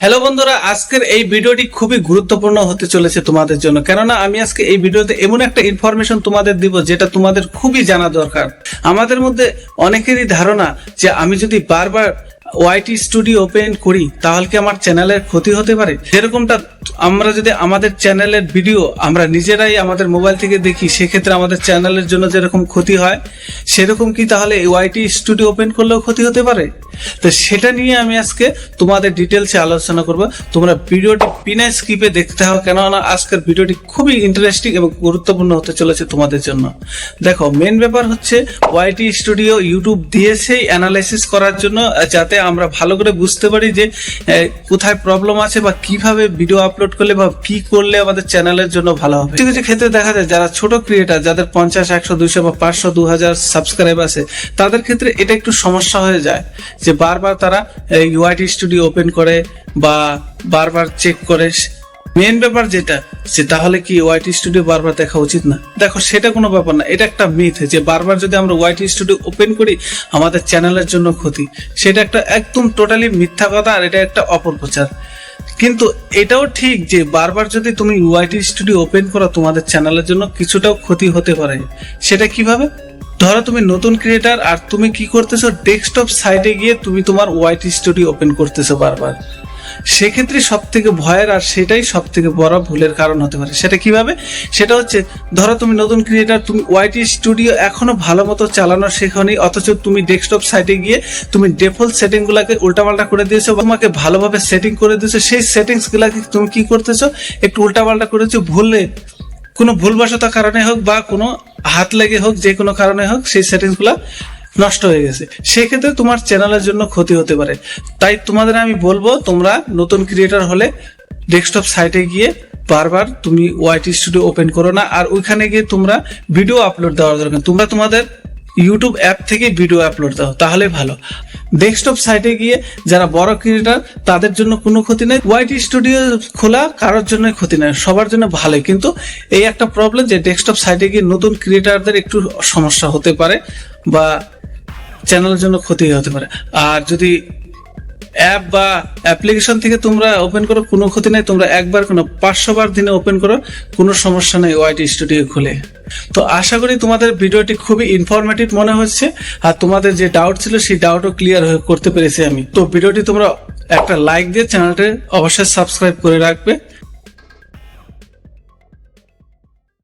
Hello বন্ধুরা, আজকের এই ভিডিওটি খুবই গুরুত্বপূর্ণ হতে চলেছে তোমাদের জন্য। কেননা আমি আজকে এই ভিডিওতে এমন একটা ইনফরমেশন তোমাদের দিব যেটা তোমাদের খুবই জানা দরকার। আমাদের মধ্যে অনেকেরই ধারণা যে আমি যদি বারবার ওয়াইটি স্টুডিও ওপেন করি, তাহলে কি আমার চ্যানেলের ক্ষতি হতে পারে? যেরকমটা আমরা যদি আমাদের চ্যানেলের ভিডিও আমরা নিজেরাই আমাদের মোবাইল থেকে দেখি, সেক্ষেত্রে আমাদের চ্যানেলের জন্য যেরকম ক্ষতি হয়, সেরকম কি তাহলে ওয়াইটি স্টুডিও ওপেন করলেও ক্ষতি হতে পারে? তো সেটা নিয়ে আমি আজকে তোমাদের ডিটেলসে আলোচনা করব। তোমরা ভিডিওটি বিনা স্কিপে দেখতে হবে কেননা আজকের ভিডিওটি খুবই ইন্টারেস্টিং এবং গুরুত্বপূর্ণ হতে চলেছে তোমাদের জন্য। দেখো মেন ব্যাপার হচ্ছে ওয়াইটি স্টুডিও ইউটিউব দিয়েছেই অ্যানালাইসিস করার জন্য, যাতে আমরা ভালো করে বুঝতে পারি যে কোথায় প্রবলেম আছে বা কীভাবে ভিডিও আপলোড করলে বা কি করলে আমাদের চ্যানেলের জন্য ভালো হবে। কিছু কিছু ক্ষেত্রে দেখা যায় যারা ছোট ক্রিয়েটার যাদের পঞ্চাশ, একশো, দুইশো বা পাঁচশো দু হাজার সাবস্ক্রাইব আছে, তাদের ক্ষেত্রে এটা একটু সমস্যা হয়ে যায় যে বারবার তারা ইউআইটি স্টুডিও ওপেন করে বা বারবার চেক করে মেন ব্যাপার যেটা, যে তাহলে কি ওয়াইটি স্টুডিও বারবার দেখা উচিত না? দেখো, সেটা কোনো ব্যাপার না। এটা একটা মিথ যে বারবার যদি আমরা ওয়াইটি স্টুডিও ওপেন করি, আমাদের চ্যানেলের জন্য ক্ষতি। সেটা একটা একদম টোটালি মিথ্যা কথা আর এটা একটা অপপ্রচার। কিন্তু এটাও ঠিক যে বারবার যদি তুমি ওয়াইটি স্টুডিও ওপেন করো, তোমাদের চ্যানেলের জন্য কিছুটাও ক্ষতি হতে পারে। সেটা কীভাবে? ধরো, তুমি নতুন ক্রিয়েটার আর তুমি কি করতেছো? ডেস্কটপ সাইটে গিয়ে তুমি তোমার ওয়াইটি স্টুডিও ওপেন করতেছো বারবার। সেক্ষেত্রে সব থেকে ভয়ের আর সেটাই সব থেকে বড় ভুলের কারণ হতে পারে। সেটা কীভাবে? সেটা হচ্ছে, ধরো তুমি নতুন ক্রিয়েটার তুমি ওয়াইটি স্টুডিও এখনও ভালো মতো চালানো শেখনি, অথচ তুমি ডেস্কটপ সাইটে গিয়ে তুমি ডিফল্ট সেটিং গুলাকে উল্টাপাল্টা করে দিয়েছ তোমাকে ভালোভাবে সেটিং করে দিয়েছ, সেই সেটিংস গুলাকে তুমি কি করতেছো? একটু উল্টাপাল্টা করেছ, ভুলে, কোনো ভুলবশত কারণে হোক বা কোনো হাত লেগে হোক, যে কোনো কারণে হোক, সেই সেটিংসগুলা নষ্ট হয়ে গেছে। সেক্ষেত্রে তোমার চ্যানেলের জন্য ক্ষতি হতে পারে। তাই তোমাদের আমি বলব, তোমরা নতুন ক্রিয়েটার হলে ডেস্কটপ সাইটে গিয়ে বারবার তুমি ওয়াইটি স্টুডিও ওপেন করো না, আর ওইখানে গিয়ে তোমরা ভিডিও আপলোড দেওয়ার দরকার তোমরা তোমাদের ইউটিউব অ্যাপ থেকে ভিডিও আপলোড দাও, তাহলে ভালো। ডেস্কটপ সাইটে গিয়ে যারা বড় ক্রিয়েটার তাদের জন্য কোনো ক্ষতি নেই। ওয়াইটি স্টুডিও খোলা কারোর জন্য ক্ষতি নেই, সবার জন্য ভালোই। কিন্তু এই একটা প্রবলেম যে ডেস্কটপ সাইটে গিয়ে নতুন ক্রিয়েটারদের একটু সমস্যা হতে পারে, বা চ্যানেলের জন্য ক্ষতি হতে পারে। আর যদি অ্যাপ বা অ্যাপ্লিকেশন থেকে তোমরা ওপেন করো, কোনো ক্ষতি নেই। তোমরা একবার কোনো পাঁচশো বার দিনে ওপেন করো, কোনো সমস্যা নেই ওয়াইটি স্টুডিও খুলে। তো আশা করি তোমাদের ভিডিওটি খুবই ইনফরমেটিভ মনে হচ্ছে। আর তোমাদের যে ডাউট ছিল, সেই ডাউটও ক্লিয়ার করতে পেরেছি আমি। তো ভিডিওটি তোমরা একটা লাইক দিয়ে চ্যানেলটি অবশ্যই সাবস্ক্রাইব করে রাখবে।